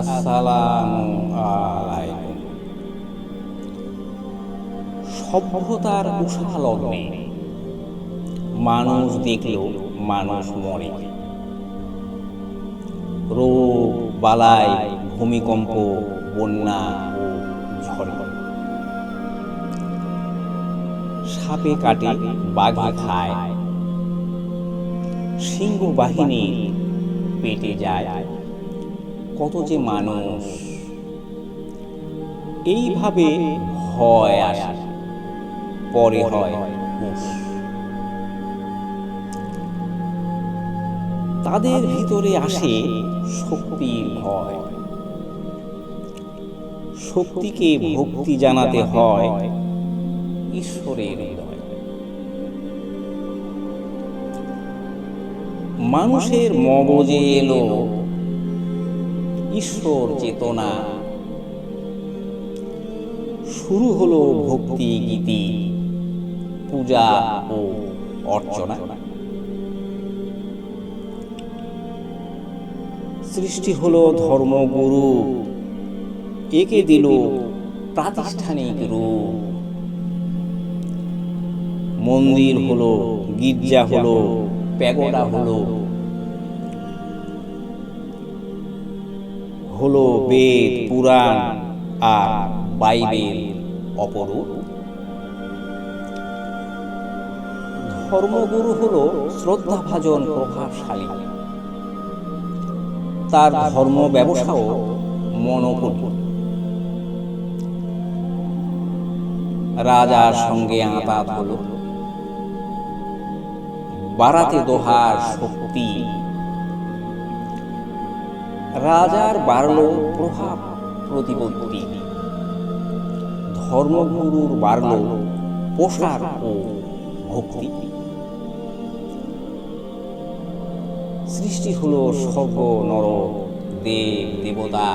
আসসালামু আলাইকুম। সভ্যতার উষা মানুষ দেখলেও মানুষ মরে। রোগ, বালাই, ভূমিকম্প, বন্যা ও ঝড়। সাপে কাটে, বাঘে খায়। সিংহ বাহিনী পেটে যায়। কত যে মানুষ এইভাবে হয় আসে পরে হয় তাদের ভিতরে আসে শক্তির ভয়। শক্তিকে ভক্তি জানাতে হয় ঈশ্বরের মানুষের মগজে এলো ঈশ্বর চেতনা। শুরু হলো ভক্তি, গীতি, পূজা ও অর্চনা। সৃষ্টি হলো ধর্মগুরু। একে দিল প্রাতিষ্ঠানিক রূপ। মন্দির হলো গির্জা হলো, প্যাগোডা হলো হলো বেদ পুরাণ আর বাইবেল। অপরূপ। ধর্মগুরু হলো শ্রদ্ধাভাজন প্রভাবশালী। তার ধর্ম ব্যবসাও মনোপুর রাজার সঙ্গে আঁতাত হলো। বাড়াতে দোহার শক্তি। রাজার বাড়ল প্রভাব প্রতিপত্তি। ধর্মগুরুর বাড়ল পোশাক ও ভক্তি। সৃষ্টি হলো স্বর্গ নর দেব দেবতা,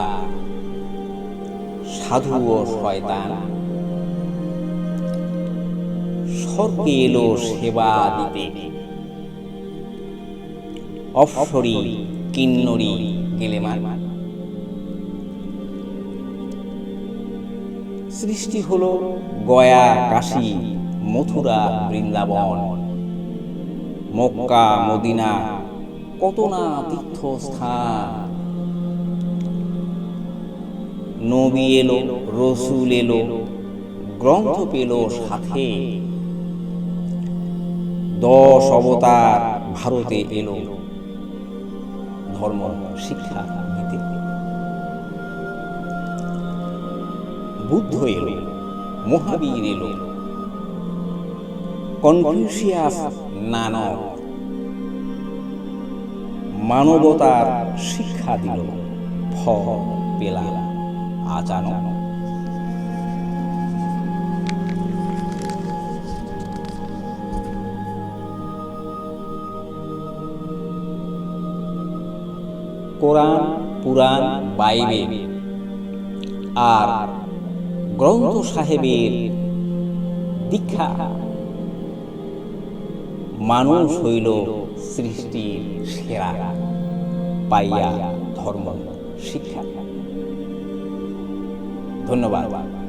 সাধু ও শয়তান। স্বর্গে এলো সেবা দিতে। অফসরি কিন্নরি সৃষ্টি হলো গয়া, কাশী, মথুরা, বৃন্দাবন। মক্কা, মদিনা, কত না তীর্থস্থান। নবী এলো, রসুল এলো, গ্রন্থ পেল সাথে। দশ অবতার ভারতে এলো। ধর্ম, শিক্ষা দিতে বুদ্ধ এলো, মহাবীর এলো। কনফিউশিয়াস নানক মানবতার শিক্ষা দিল, ফল পেলাম, আচানক। কোরআন, পুরাণ, বাইবেল। আর গ্রন্থ সাহেবের দীক্ষা মানুষ হইল সৃষ্টির সেরা, পাইয়া ধর্ম, শিক্ষা। ধন্যবাদ।